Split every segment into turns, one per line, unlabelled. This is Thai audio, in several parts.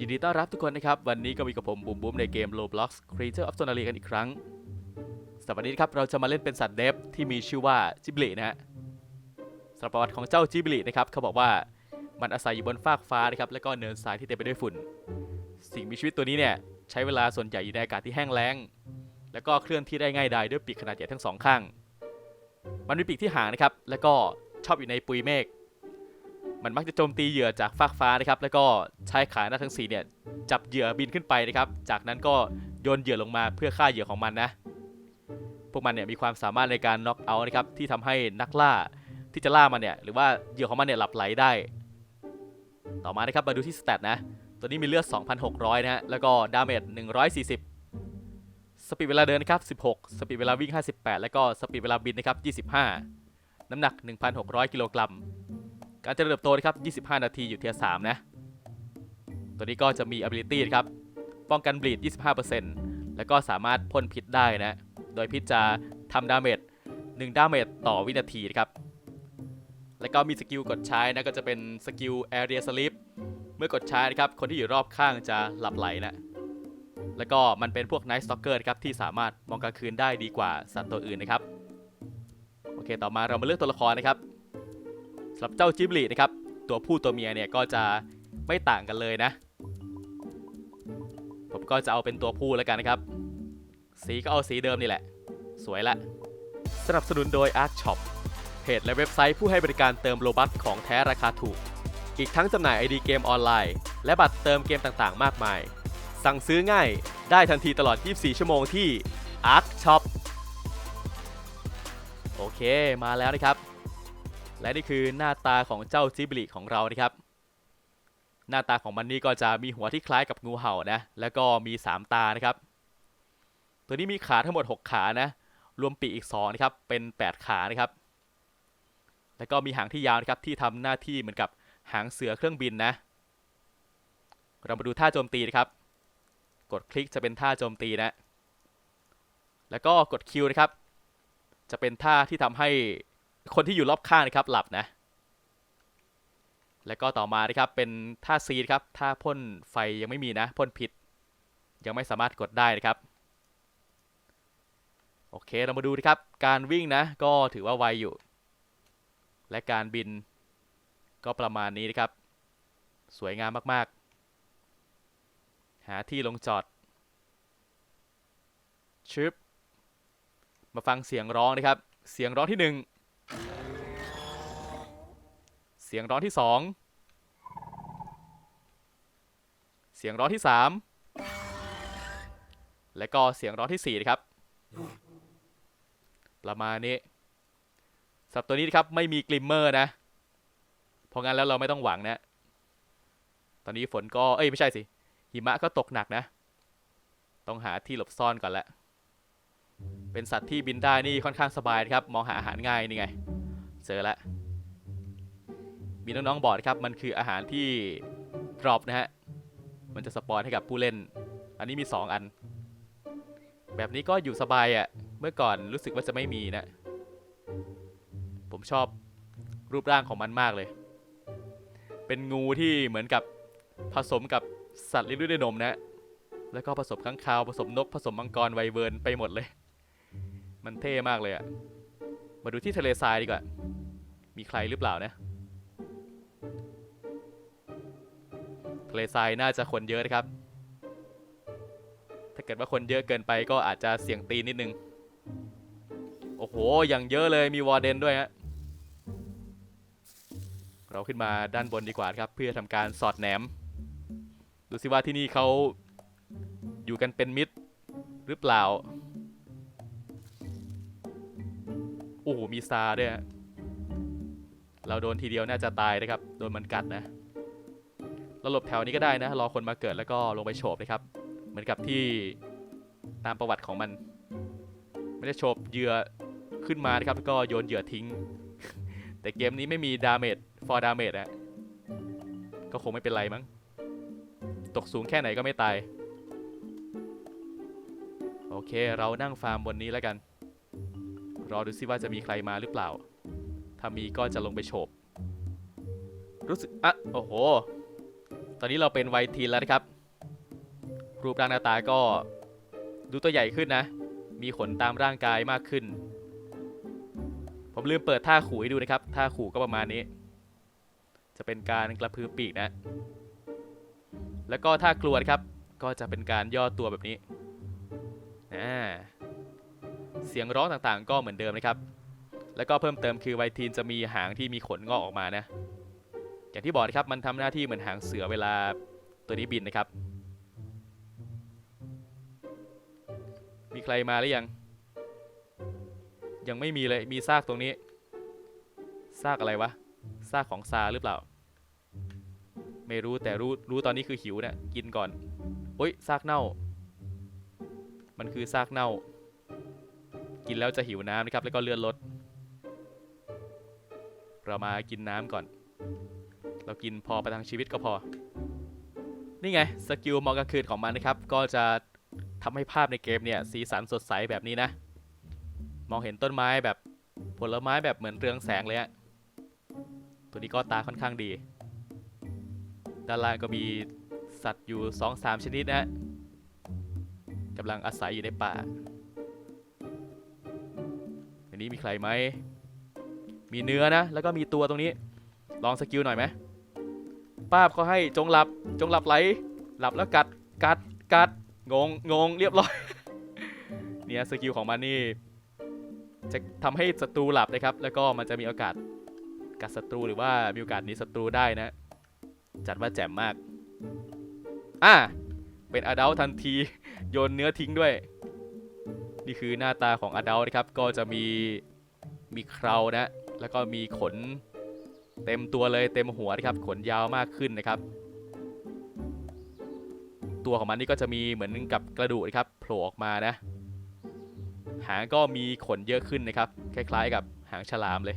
ยินดีต้อนรับทุกคนนะครับ วันนี้ก็มีกับผมบุ๋มบุ๋มในเกม Roblox Creature of Sonalia กันอีกครั้งสำหรับวันนี้ครับเราจะมาเล่นเป็นสัตว์เดฟที่มีชื่อว่าจิบลินะฮะสำหรับประวัติของเจ้าจิบลินะครับเขาบอกว่ามันอาศัยอยู่บนฟากฟ้านะครับแล้วก็เนินทรายที่เต็มไปด้วยฝุ่น สิ่งมีชีวิตตัวนี้เนี่ยใช้เวลาส่วนใหญ่อยู่ในอากาศที่แห้งแล้ง แล้วก็เคลื่อนที่ได้ง่ายดายด้วยปีกขนาดใหญ่ทั้งสองข้าง มันมีปีกที่หางนะครับแล้วก็ชอบอยู่ในปุยเมฆ มันมักจะโจมตีเหยื่อจากฟากฟ้านะครับ แล้วก็ใช้ขาหน้าทั้งสี่เนี่ยจับเหยื่อบินขึ้นไปนะครับ จากนั้นก็โยนเหยื่อลงมาเพื่อฆ่าเหยื่อของมันนะ พวกมันเนี่ยมีความสามารถในการน็อกเอาท์นะครับที่ทำให้นักล่าที่จะล่ามันเนี่ยหรือว่าเหยื่อของมันเนี่ยหลับไหลได้ ต่อมานะครับมาดูที่สเตตนะ ตัวนี้มีเลือด 2,600 นะฮะ แล้วก็ดาเมจ140สปีดเวลาเดินนะครับ 16 สปีดเวลาวิ่ง 58 แล้วก็สปีดเวลาบินนะครับ 25 น้ำหนัก 1,600 กิโลกรัม การเจริญเติบโตนะครับ 25 นาทีอยู่เทียร์3นะ ตัวนี้ก็จะมี ability ครับ ป้องกันบลีด 25%แล้วก็สามารถพ่นพิษได้นะ โดยพิษจะทำดาเมจ 1 ดาเมจต่อวินาทีนะครับ แล้วก็มีสกิลกดใช้นะ ก็จะเป็นสกิล area sleep เมื่อกดใช้นะครับ คนที่อยู่รอบข้างจะหลับไหลนะ แล้วก็มันเป็นพวก Night Stalker ครับที่สามารถมองกลางคืนได้ดีกว่าสัตว์ตัวอื่นนะครับ โอเค ต่อมาเรามาเลือกตัวละครนะครับ สำหรับเจ้าจิบลีนะครับ ตัวผู้ตัวเมียเนี่ยก็จะไม่ต่างกันเลยนะ ผมก็จะเอาเป็นตัวผู้แล้วกันนะครับ สีก็เอาสีเดิมนี่แหละ สวยละ สนับสนุนโดย Arc Shop เพจและเว็บไซต์ผู้ให้บริการเติมโลบัคของแท้ราคาถูก อีกทั้งจำหน่าย ID เกมออนไลน์ และบัตรเติมเกมต่างๆ มากมาย สั่งซื้อง่ายได้ทันทีตลอด 24 ชั่วโมงที่ Arc Shop โอเค มาแล้วนะครับ และนี่คือหน้าตาของเจ้าจิบลิของเรานะครับ หน้าตาของมันนี่ก็จะมีหัวที่คล้ายกับงูเห่านะ แล้วก็มี 3 ตานะครับ ตัวนี้มีขาทั้งหมด 6 ขานะ รวมปีกอีก2นะครับ เป็น 8 ขานะครับ แล้วก็มีหางที่ยาวนะครับที่ทำหน้าที่เหมือนกับหางเสือเครื่องบินนะ เรามาดูท่าโจมตีนะครับ กดคลิกจะเป็นท่าโจมตีนะ แล้วก็กดคิวนะครับ จะเป็นท่าที่ทำให้ คนที่อยู่รอบข้างนะครับหลับนะ แล้วก็ต่อมานะครับเป็นท่าซีครับท่าพ่นไฟยังไม่มีนะพ่นพิษ ยังไม่สามารถกดได้นะครับ โอเคเรามาดูนะครับการวิ่งนะก็ถือว่าไวอยู่ และการบินก็ประมาณนี้นะครับ สวยงามมากๆ หาที่ลงจอดชึบมาฟังเสียงร้องนะครับ เสียงร้องที่หนึ่ง เสียงร้องที่สองเสียงร้องที่สามและก็เสียงร้องที่สี่นะครับ ประมาณนี้สับตัวนี้นะครับไม่มีกลิมเมอร์นะ เพราะงั้นแล้วเราไม่ต้องหวังนะ ตอนนี้ฝนก็เอ้ยไม่ใช่สิหิมะก็ตกหนักนะ ต้องหาที่หลบซ่อนก่อนละ เป็นสัตว์ที่บินได้นี่ค่อนข้างสบายครับ มองหาอาหารง่ายนี่ไง เจอละ มีน้องๆบอกครับ มันคืออาหารที่ดรอปนะฮะ มันจะสปอนให้กับผู้เล่น อันนี้มี 2 อัน แบบนี้ก็อยู่สบายอะ่ะ เมื่อก่อนรู้สึกว่าจะไม่มีนะ ผมชอบรูปร่างของมันมากเลย เป็นงูที่เหมือนกับผสมกับสัตว์เลี้ยงด้วยนมนะ แล้วก็ผสมข้างคาว ผสมนก ผสมมังกรไวเวิร์นไปหมดเลย มันเท่มากเลยอะ่ะมาดูที่ทะเลทรายดีกว่า มีใครหรือเปล่านะทะเลทรายน่าจะคนเยอะนะครับ ถ้าเกิดว่าคนเยอะเกินไปก็อาจจะเสี่ยงตีนนิดนึง โอ้โห อย่างเยอะเลย มีวอร์เดนด้วยฮะ เราขึ้นมาด้านบนดีกว่าครับ เพื่อทำการสอดแหนม ดูสิว่าที่นี่เขาอยู่กันเป็นมิตรหรือเปล่า อ้โหมีซาด้วยเราโดนทีเดียวน่าจะตายนะครับ โดนมันกัดนะเราหลบแถวนี้ก็ได้นะ รอคนมาเกิดแล้วก็ลงไปโฉบนะครับ เหมือนกับที่ตามประวัติของมัน ไม่ได้โฉบเหยื่อขึ้นมานะครับแล้วก็โยนเหยื่อทิ้ง แต่เกมนี้ไม่มีดาเมจ for ดาเมจอะก็คงไม่เป็นไรมั้ง ตกสูงแค่ไหนก็ไม่ตาย โอเค เรานั่งฟาร์มบนนี้แล้วกัน รอดูซิว่าจะมีใครมาหรือเปล่า ถ้ามีก็จะลงไปโฉบ รู้สึก อะ โอ้โห ตอนนี้เราเป็นไวทีนแล้วนะครับ รูปร่างหน้าตาก็ดูตัวใหญ่ขึ้นนะ มีขนตามร่างกายมากขึ้น ผมลืมเปิดท่าขู่ให้ดูนะครับ ท่าขู่ก็ประมาณนี้ จะเป็นการกระพือปีกนะ แล้วก็ท่ากลัวนะครับ ก็จะเป็นการย่อตัวแบบนี้ อ่า เสียงร้องต่างๆ ก็เหมือนเดิมนะครับ แล้วก็เพิ่มเติมคือไวทีนจะมีหางที่มีขนงอกออกมานะ อย่างที่บอกนะครับมันทำหน้าที่เหมือนหางเสือเวลาตัวนี้บินนะครับ มีใครมาหรือยัง ยังไม่มีเลย มีซากตรงนี้ ซากอะไรวะ ซากของซาหรือเปล่า ไม่รู้แต่รู้รู้ตอนนี้คือหิวเนะี่ยกินก่อนโอ้ยซากเน่า มันคือซากเน่า กินแล้วจะหิวน้ำนะครับ แล้วก็เลื่อดลดเรามากินน้ำก่อน เรากินพอประทังชีวิตก็พอ นี่ไงสกิลมองกลางคืนของมันนะครับ ก็จะทำให้ภาพในเกมเนี่ยสีสันสดใสแบบนี้นะ มองเห็นต้นไม้แบบผลไม้แบบเหมือนเรืองแสงเลยอะตัวนี้ก็ตาค่อนข้างดี ด้านล่างก็มีสัตว์อยู่ 2-3 ชนิดนะกำลังอาศัยอยู่ในป่า นนี้มีใครไหม มีเนื้อนะ แล้วก็มีตัวตรงนี้ ลองสกิลหน่อยไหมป้าบเขาให้จงหลับ จงหลับไหล หลับแล้วกัด กัด กัด งง งง เรียบร้อย เนี่ยสกิลของมันนี่ จะทำให้ศัตรูหลับนะครับ แล้วก็มันจะมีโอกาสกัดศัตรูหรือว่ามีโอกาสหนีศัตรูได้นะ จัดว่าแจ่มมาก อะเป็นอดัลทันที โยนเนื้อทิ้งด้วย นี่คือหน้าตาของอดัลนะครับ ก็จะมีมีเครานะ แล้วก็มีขนเต็มตัวเลยเต็มหัวนะครับ ขนยาวมากขึ้นนะครับ ตัวของมันนี่ก็จะมีเหมือนกับกระดูกนะครับโผล่ออกมานะ หางก็มีขนเยอะขึ้นนะครับ คล้ายๆ กับหางฉลามเลย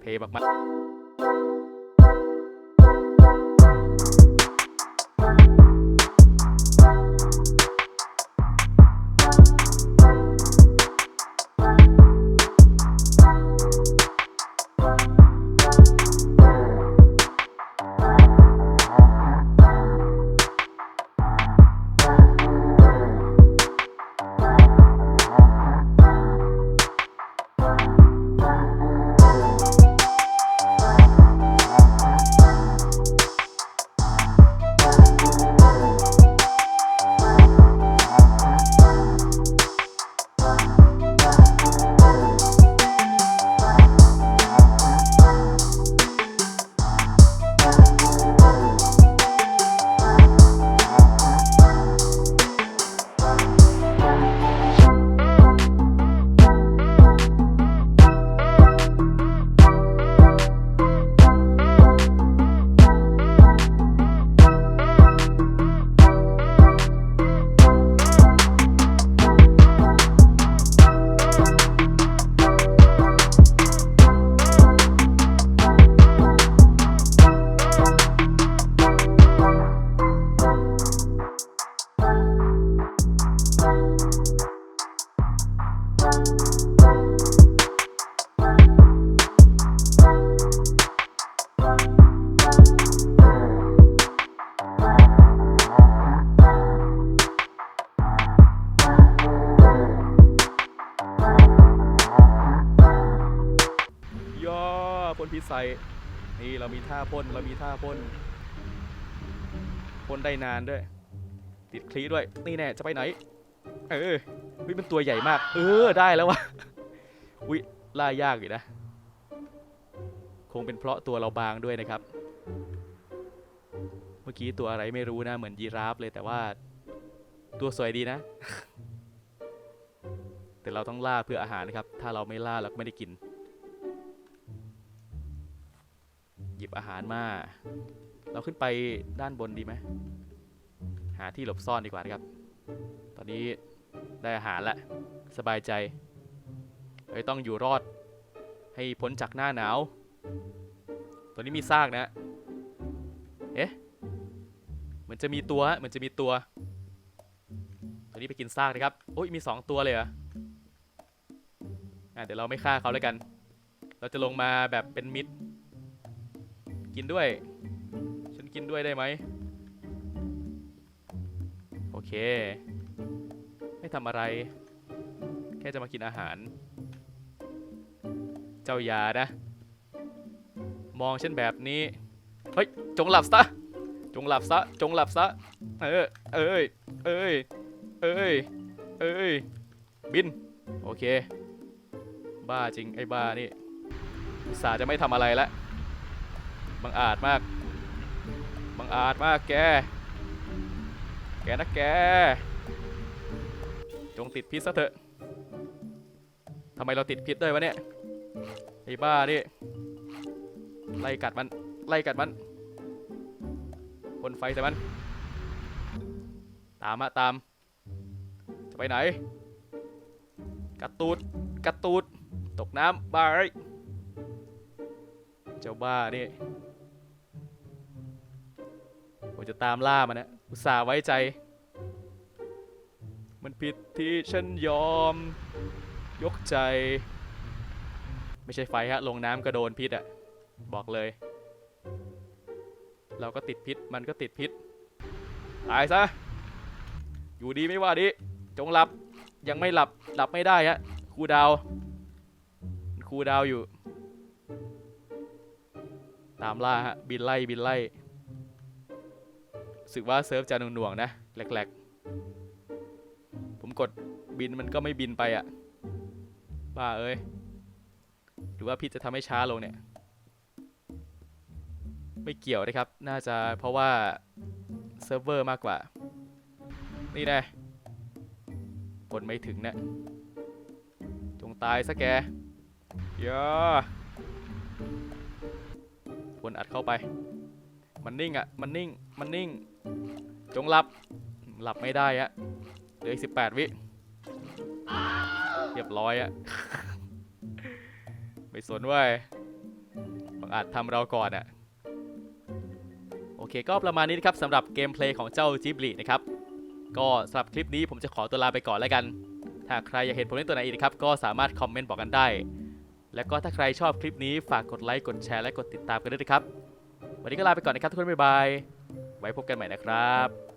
เทมากๆ เรามีท่าพ่นเรามีท่าพ่นพ่นได้นานด้วย ติดคลีด้วยนี่แน่จะไปไหน เออวิเป็นตัวใหญ่มาก เออได้แล้ววะวิล่ายากอยู่นะ คงเป็นเพราะตัวเราบางด้วยนะครับ เมื่อกี้ตัวอะไรไม่รู้นะ เหมือนยีราฟเลยแต่ว่า ตัวสวยดีนะ แต่เราต้องล่าเพื่ออาหารนะครับ ถ้าเราไม่ล่าเราก็ไม่ได้กิน หยิบอาหารมา เราขึ้นไปด้านบนดีไหม หาที่หลบซ่อนดีกว่านะครับ ตอนนี้ได้อาหารแล้วสบายใจเฮ้ยต้องอยู่รอด ให้พ้นจากหน้าหนาว ตัวนี้มีซากนะ เอ๊ะเหมือนจะมีตัวเหมือนจะมีตัว ตัวนี้ไปกินซากนะครับ โอ้ยมีสองตัวเลยเหรออะเดี๋ยวเราไม่ฆ่าเขาแล้วกัน เราจะลงมาแบบเป็นมิตร กินด้วย ฉันกินด้วยได้ไหม โอเค ไม่ทำอะไร แค่จะมากินอาหาร เจ้ายานะ มองฉันแบบนี้ เฮ้ย จงหลับซะ จงหลับซะ จงหลับซะ เออ เอ้ย เอ้ย เอ้ย เอ้ย บิน โอเค บ้าจริงไอ้บ้านี่อุตส่าห์จะไม่ทำอะไรแล้ว บังอาจมาก บังอาจมากแก แกนะแก จงติดพิษซะเถอะทำไมเราติดพิษด้วยวะเนี่ย ไอ้บ้านี่ไล่กัดมัน ไล่กัดมันพ่นไฟใส่มัน ตามมาตาม จะไปไหน กัดตูด กัดตูด ตกน้ำบายเจ้าบ้านี่ จะตามล่ามันนะอุตส่าห์ไว้ใจ มันผิดที่ฉันยอม ยกใจ ไม่ใช่ไฟฮะ ลงน้ำก็โดนพิษอะบอกเลย เราก็ติดพิษ มันก็ติดพิษ ตายซะ อยู่ดีไม่ว่าดี จงหลับ ยังไม่หลับ หลับไม่ได้ฮะครูดาวครูดาวอยู่ ตามล่าฮะ บินไล่ บินไล่ สึกว่าเซิร์ฟจะหน่วงๆนะแหลกๆ ผมกดบินมันก็ไม่บินไปอะบ้าเอ้ยหรือว่าพี่จะทำให้ช้าลงเนี่ย ไม่เกี่ยวนะครับ น่าจะเพราะว่าเซิร์ฟเวอร์มากกว่า นี่แน่กดไม่ถึงเนะี่ยจงตายซะแกย่าวนอัดเข้าไป มันนิ่งอะ มันนิ่ง มันนิ่ง จงหลับ หลับไม่ได้อะเหลืออีกสิบแปดวิ เรียบร้อยอะ ไม่สนว้ยบังอาจทำเราก่อนอะโอเค ก็ประมาณนี้นะครับสำหรับเกมเพลย์ของเจ้าจิบลินะครับ ก็สำหรับคลิปนี้ผมจะขอตัวลาไปก่อนแล้วกัน ถ้าใครอยากเห็นผมเล่นตัวไหนอีกนะครับ ก็สามารถคอมเมนต์บอกกันได้ แล้วก็ถ้าใครชอบคลิปนี้ฝากกดไลค์ กดแชร์ และกดติดตามกันด้วยนะครับ วันนี้ก็ลาไปก่อนนะครับทุกคนบ๊ายบาย ไว้พบกันใหม่นะครับ